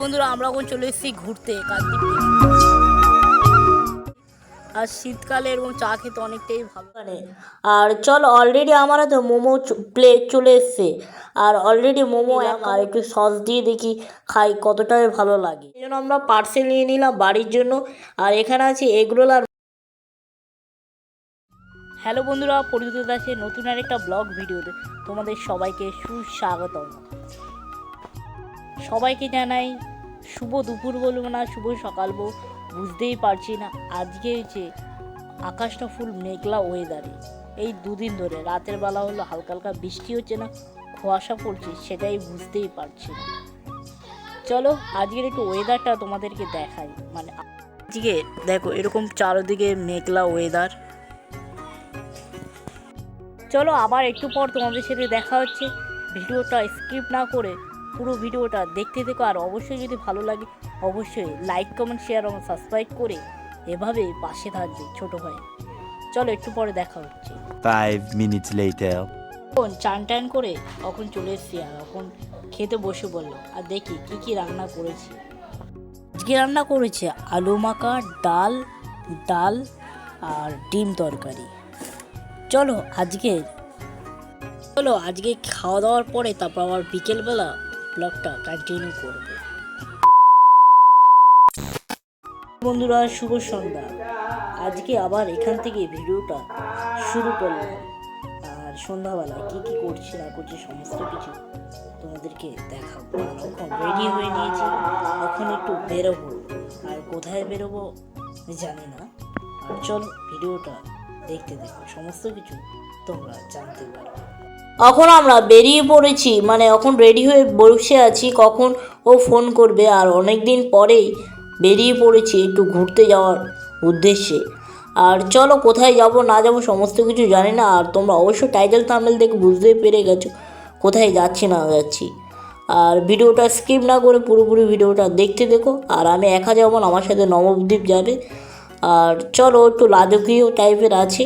বন্ধুরা, আমরা এখন চলে এসেছি ঘুরতে কাকদ্বীপ আর শীতকালে এরকম চা খেতে অনেকটাই ভালো লাগে। আর চল অলরেডি আমার তো মোমো প্লেট চলে এসছে। আর অলরেডি মোমো আর একটু সস দিয়ে দেখি খাই কতটাই ভালো লাগে। এই জন্য আমরা পার্সেল নিয়ে নিলাম বাড়ির জন্য। আর এখানে আছে এগরোল আর হ্যালো বন্ধুরা, পরিচিত দাসের নতুন আর একটা ব্লগ ভিডিওতে তোমাদের সবাইকে সুস্বাগতম। সবাইকে জানাই শুভ দুপুর বলব না, শুভ সকাল বলব বুঝতেই পারছি না। আজকে যে আকাশটা ফুল মেঘলা ওয়েদারে এই দুদিন ধরে, রাতের বেলা হলো, হালকা হালকা বৃষ্টি হচ্ছে না, কুয়াশা পড়ছে, সেটাই বুঝতেই পারছি না। চলো, আজকের একটু ওয়েদারটা তোমাদেরকে দেখাই। মানে আজকে দেখো, এরকম চারদিকে মেঘলা ওয়েদার চলো, আবার একটু পর তোমাদের সাথে দেখা হচ্ছে। ভিডিওটা স্কিপ না করে পুরো ভিডিওটা দেখতে দেখো আর অবশ্যই যদি ভালো লাগে অবশ্যই লাইক কমেন্ট শেয়ার এবং সাবস্ক্রাইব করে এভাবে পাশে থাকবে ছোট ভাই। চলো একটু পরে দেখা হচ্ছে। Five minutes later. এখন চান টান করে এখন চলে এসেছি আর এখন খেতে বসে বলল আর দেখি কি কি রান্না করেছি। আজকে রান্না করেছে আলু মাখা ডাল ডাল আর ডিম তরকারি। চলো আজকে চলো আজকে খাওয়া দাওয়ার পরে তারপর আবার বিকেলবেলা ব্লগটা কন্টিনিউ করব। বন্ধুরা, শুভ সন্ধ্যা। আজকে আবার এখান থেকে ভিডিওটা শুরু করলাম। আর সন্ধ্যাবেলা কি কি করছি, না করছি, সমস্ত কিছু তোমাদেরকে দেখাবো। এখন রেডি হয়ে নিয়েছি। এখন একটু বেরোবো। আর কোথায় বেরোবো জানি না। আর চলো ভিডিওটা দেখতে দেখো। সমস্ত কিছু তোমরা জানতে পারো এখন আমরা বেরিয়ে পড়েছি মানে এখন রেডি হয়ে বসে আছি, কখন ও ফোন করবে, আর অনেক দিন পরেই বেরিয়ে পড়েছি একটু ঘুরতে যাওয়ার উদ্দেশ্যে। আর চলো কোথায় যাব, না যাব সমস্ত কিছু জানি না, আর তোমরা অবশ্যই টাইটেল থাম্বেল দেখে বুঝতেই পেরে গেছো কোথায় যাচ্ছি, না যাচ্ছি। আর ভিডিওটা স্কিপ না করে পুরোপুরি ভিডিওটা দেখতে দেখো, আর আমি একা যাব না, আমার সাথে নবদ্বীপ যাবে। আর চলো একটু রাজকীয় টাইপের আছে।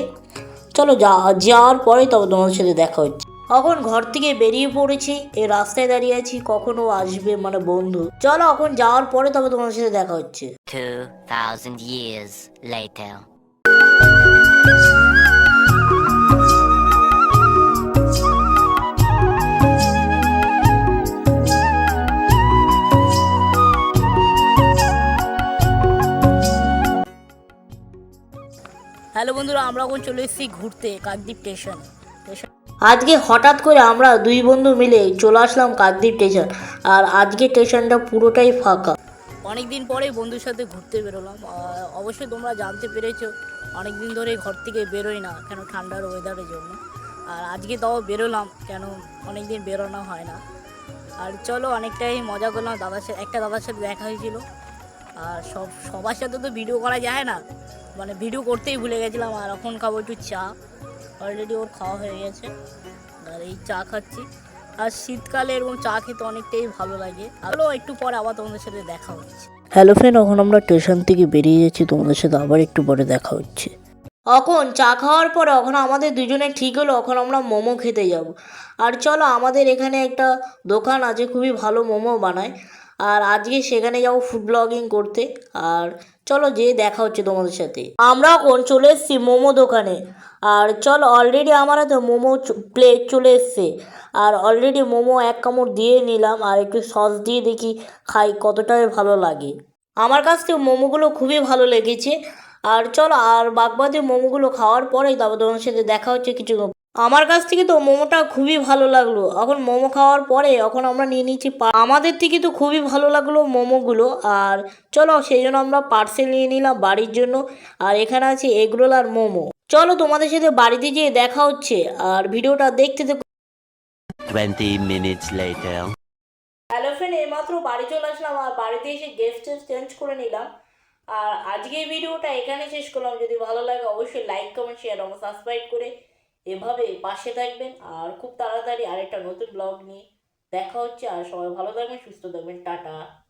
চলো যা, যাওয়ার পরেই তবে তোমাদের সাথে দেখা হচ্ছে। এখন ঘর থেকে বেরিয়ে পড়েছি এই রাস্তায় দাঁড়িয়ে আছি কখনো আসবে মানে বন্ধু। চলো এখন যাওয়ার পরে তবে তোমার সাথে দেখা হচ্ছে। 2,000 years later. হ্যালো বন্ধুরা আমরা এখন চলে এসেছি ঘুরতে কাকদ্বীপ স্টেশন আজকে হঠাৎ করে আমরা দুই বন্ধু মিলে চলে আসলাম কাকদ্বীপ স্টেশন, আর আজকে স্টেশনটা পুরোটাই ফাঁকা। অনেক দিন পরে বন্ধুর সাথে ঘুরতে বেরোলাম। অবশ্যই তোমরা জানতে পেরেছ অনেক দিন ধরে ঘর থেকে বেরোই না, কেন ঠান্ডার ওয়েদারের জন্য। আর আজকে তাও বেরোলাম, কেন অনেক দিন বেরোনো হয় না। আর চলো অনেকটাই মজা করলাম, দাদার সাথে একটা দাদার সাথে দেখা হয়েছিল। আর সব, সবার সাথে তো ভিডিও করা যায় না। মানে ভিডিও করতেই ভুলে গেছিলাম, আর এখন খাব একটু চা। অলরেডি ওর খাওয়া হয়ে গেছে। আর এই চা খাচ্ছি। আর শীতকালে এরকম চা খেতে অনেকটাই ভালো লাগে। আরও একটু পরে আবার তোমাদের সাথে দেখা হচ্ছে। হ্যালো ফ্রেন্ড এখন আমরা স্টেশন থেকে বেরিয়ে যাচ্ছি। তোমাদের সাথে আবার একটু পরে দেখা হচ্ছে। অখন চা খাওয়ার পরে এখন আমাদের দুজনে ঠিক হলো এখন আমরা মোমো খেতে যাব। আর চলো আমাদের এখানে একটা দোকান আছে খুবই ভালো মোমো বানায়। আর আজকে সেখানে যাব ফুড ব্লগিং করতে। আর চলো যে দেখা হচ্ছে তোমাদের সাথে। আমরা এখন চলে এসেছি মোমো দোকানে। আর চলো অলরেডি আমার হাতে মোমো প্লেট চলে এসছে। আর অলরেডি মোমো এক কামড় দিয়ে নিলাম আর একটু সস দিয়ে দেখি খাই কতটাই ভালো লাগে। আমার কাছ থেকে মোমোগুলো খুবই ভালো লেগেছে। আর চলো আর বাগবাদি মোমোগুলো খাওয়ার পরেই তারপর তোমার সাথে দেখা হচ্ছে কিছু আমার কাছ থেকে তো মোমোটা খুবই ভালো লাগল। এখন মোমো খাওয়ার পরে এখন আমরা নিয়ে নিচ্ছি আমাদের থেকে তো খুবই ভালো লাগল মোমোগুলো। আর চলো সেই জন্য আমরা পার্সেল নিয়ে নিলাম বাড়ির জন্য। আর এখানে আছে এগরোল আর মোমো। চলো তোমাদের সাথে বাড়িতে যেয়ে দেখা হচ্ছে। আর ভিডিওটা দেখতে দেখো 20 minutes later. হ্যালো ফ্রেন্ড এইমাত্র বাড়ি চলে আসলাম। আর বাড়িতে এসে গেস্ট চেঞ্জ করে নিলাম। আর আজকে ভিডিওটা এখানে শেষ করলাম। যদি ভালো লাগে অবশ্যই লাইক কমেন্ট শেয়ার এবং সাবস্ক্রাইব করে এভাবে পাশে থাকবেন আর খুব তাড়াতাড়ি আরেকটা নতুন ব্লগ নিয়ে দেখা হচ্ছে। আর সবাই ভালো থাকবেন, সুস্থ থাকবেন। টাটা।